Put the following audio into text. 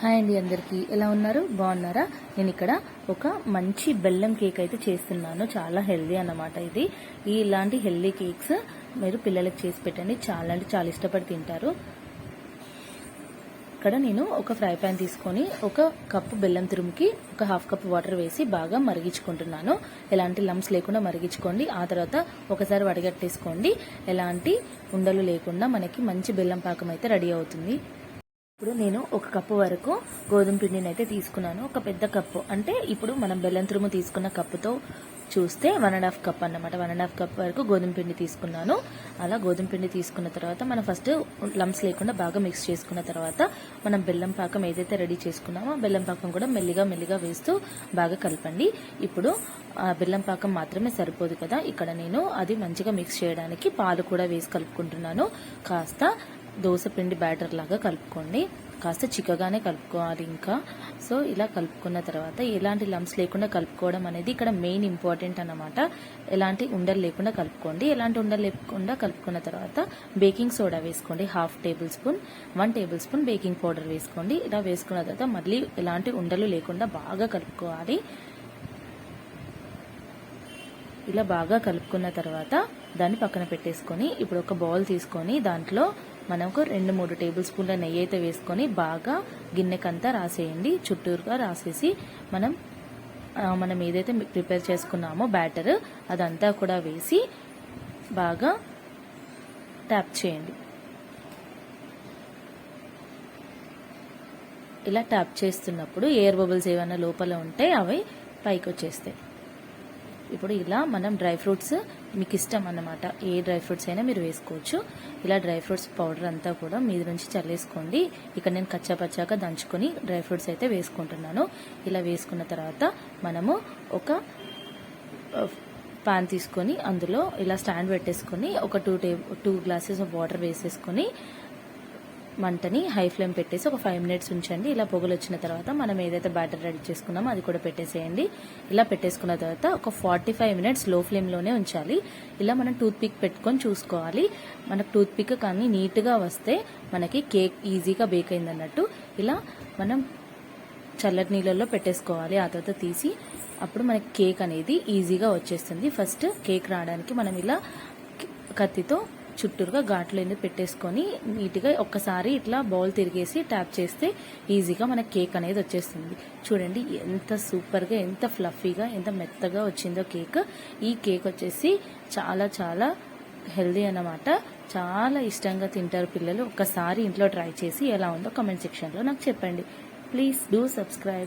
Hi అండి అందరికీ. ఎలా ఉన్నారు? బాగున్నారా? నేను ఇక్కడ ఒక మంచి బెల్లం కేక్ అయితే చేస్తున్నాను. చాలా హెల్దీ అన్నమాట ఇది. ఈ ఇలాంటి హెల్దీ కేక్స్ మీరు పిల్లలకి చేసి పెట్టండి. చాలా అంటే చాలా ఇష్టపడి తింటారు. ఇక్కడ నేను ఒక ఫ్రై పాన్ తీసుకొని ఒక కప్పు బెల్లం తురుముకి ఒక హాఫ్ కప్ వాటర్ వేసి బాగా మరిగించుకుంటున్నాను. ఎలాంటి లంప్స్ లేకుండా మరిగించుకోండి. ఆ తర్వాత ఒకసారి వడగట్టేసుకోండి. ఎలాంటి ఉండలు లేకుండా మనకి మంచి బెల్లం పాకం అయితే రెడీ అవుతుంది. ఇప్పుడు నేను ఒక కప్పు వరకు గోధుమ పిండిని అయితే తీసుకున్నాను. ఒక పెద్ద కప్పు. అంటే ఇప్పుడు మనం బెల్లం తురుము తీసుకున్న కప్పుతో చూస్తే వన్ అండ్ హాఫ్ కప్ అన్నమాట. వన్ అండ్ హాఫ్ కప్ వరకు గోధుమ పిండి తీసుకున్నాను. అలా గోధుమ పిండి తీసుకున్న తర్వాత మనం ఫస్ట్ లంప్స్ లేకుండా బాగా మిక్స్ చేసుకున్న తర్వాత మనం బెల్లం పాకం ఏదైతే రెడీ చేసుకున్నామో బెల్లం పాకం కూడా మెల్లిగా మెల్లిగా వేస్తూ బాగా కలపండి. ఇప్పుడు బెల్లం పాకం మాత్రమే సరిపోదు కదా. ఇక్కడ నేను అది మంచిగా మిక్స్ చేయడానికి పాలు కూడా వేసి కలుపుకుంటున్నాను. కాస్త దోశపిండి బ్యాటర్ లాగా కలుపుకోండి. కాస్త చిక్కగానే కలుపుకోవాలి ఇంకా. సో ఇలా కలుపుకున్న తర్వాత ఎలాంటి లంప్స్ లేకుండా కలుపుకోవడం అనేది ఇక్కడ మెయిన్ ఇంపార్టెంట్ అన్నమాట. ఎలాంటి ఉండలు లేకుండా కలుపుకోండి. ఎలాంటి ఉండలు లేకుండా కలుపుకున్న తర్వాత బేకింగ్ సోడా వేసుకోండి. Half tablespoon one tablespoon baking powder వేసుకోండి. ఇలా వేసుకున్న తర్వాత మళ్ళీ ఎలాంటి ఉండలు లేకుండా బాగా కలుపుకోవాలి. ఇలా బాగా కలుపుకున్న తర్వాత దాన్ని పక్కన పెట్టేసుకొని ఇప్పుడు ఒక బౌల్ తీసుకొని దాంట్లో మనకు రెండు మూడు టేబుల్ స్పూన్ల నెయ్యి అయితే వేసుకొని బాగా గిన్నెకంతా రాసేయండి. చుట్టూరుగా రాసేసి మనం మనం ఏదైతే ప్రిపేర్ చేసుకున్నామో బ్యాటర్ అదంతా కూడా వేసి బాగా ట్యాప్ చేయండి. ఇలా ట్యాప్ చేస్తున్నప్పుడు ఎయిర్ బబుల్స్ ఏమైనా లోపల ఉంటే అవి పైకి వచ్చేస్తాయి ఇప్పుడు ఇలా మనం డ్రై ఫ్రూట్స్ మీకు ఇష్టం అన్నమాట. ఏ డ్రై ఫ్రూట్స్ అయినా మీరు వేసుకోవచ్చు. ఇలా డ్రై ఫ్రూట్స్ పౌడర్ అంతా కూడా మీద నుంచి చల్లేసుకోండి. ఇక్కడ నేను కచ్చా పచ్చాగా దంచుకొని డ్రై ఫ్రూట్స్ అయితే వేసుకుంటున్నాను. ఇలా వేసుకున్న తర్వాత మనము ఒక పాన్ తీసుకొని అందులో ఇలా స్టాండ్ పెట్టేసుకొని ఒక two table two glasses of water వేసేసుకొని మంటని హై ఫ్లేమ్ పెట్టేసి ఒక ఫైవ్ మినిట్స్ ఉంచండి. ఇలా పొగలు వచ్చిన తర్వాత మనం ఏదైతే బ్యాటర్ రెడీ చేసుకున్నామో అది కూడా పెట్టేసేయండి. ఇలా పెట్టేసుకున్న తర్వాత ఒక ఫార్టీ ఫైవ్ మినిట్స్లో ఫ్లేమ్లోనే ఉంచాలి. ఇలా మనం టూత్ పిక్ పెట్టుకొని చూసుకోవాలి. మనకు టూత్ పిక్ కానీ నీట్గా వస్తే మనకి కేక్ ఈజీగా బేక్ అయింది అన్నట్టు ఇలా మనం చల్లటి నీళ్ళల్లో పెట్టేసుకోవాలి. ఆ తర్వాత తీసి అప్పుడు మనకి కేక్ అనేది ఈజీగా వచ్చేస్తుంది. ఫస్ట్ కేక్ రావడానికి మనం ఇలా కత్తితో చుట్టూరుగా ఘాట్లు అనేది పెట్టేసుకొని నీట్గా ఒక్కసారి ఇట్లా బౌల్ తిరిగేసి ట్యాప్ చేస్తే ఈజీగా మన కేక్ అనేది వచ్చేస్తుంది. చూడండి ఎంత సూపర్గా ఎంత ఫ్లఫీగా ఎంత మెత్తగా వచ్చిందో కేక్. ఈ కేక్ వచ్చేసి చాలా చాలా హెల్దీ అన్నమాట. చాలా ఇష్టంగా తింటారు పిల్లలు. ఒక్కసారి ఇంట్లో ట్రై చేసి ఎలా ఉందో కమెంట్ సెక్షన్లో నాకు చెప్పండి. Please do subscribe.